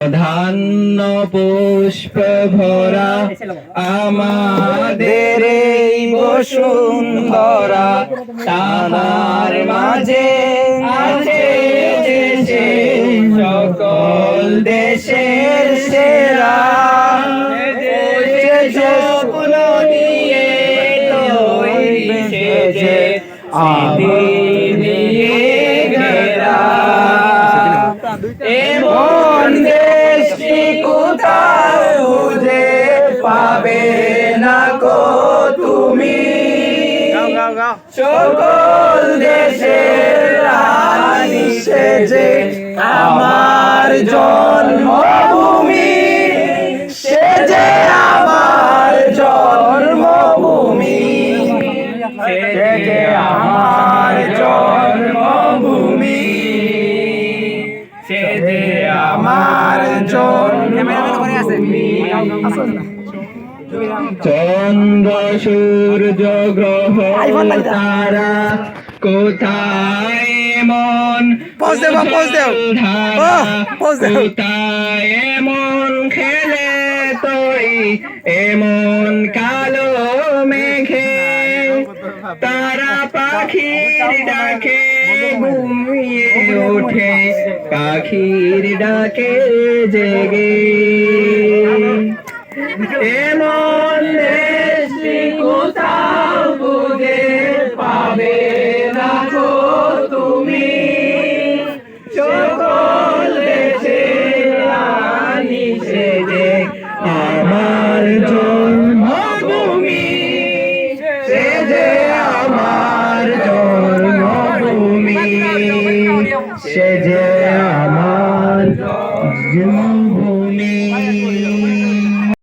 ধান্য পুষ্প ভরা আমাদের এই বসুন্ধরা তাহার মাঝে আছে সকল দেশের সেরা। স্বপ্ন নিয়ে তৈরি আদি দিয়ে ঘেরা। তুমি সকল দেশের রানী সেজে আমার জন্মভূমি সেজে আমার জন্মভূমি সেজে আমার জন্মভূমি সেজে আমার জন্মভূমি। চন্দ্র সূর্য গ্রহ তারা কোথায় মন pause কোথায় এমন খেলে তুই এমন কালো মেঘে তারা পাখির ডাকে ঘুমিয়ে ওঠে। পাখির ডাকে জেগে। এমন জন্মভূমি সেজে আমার জন্ম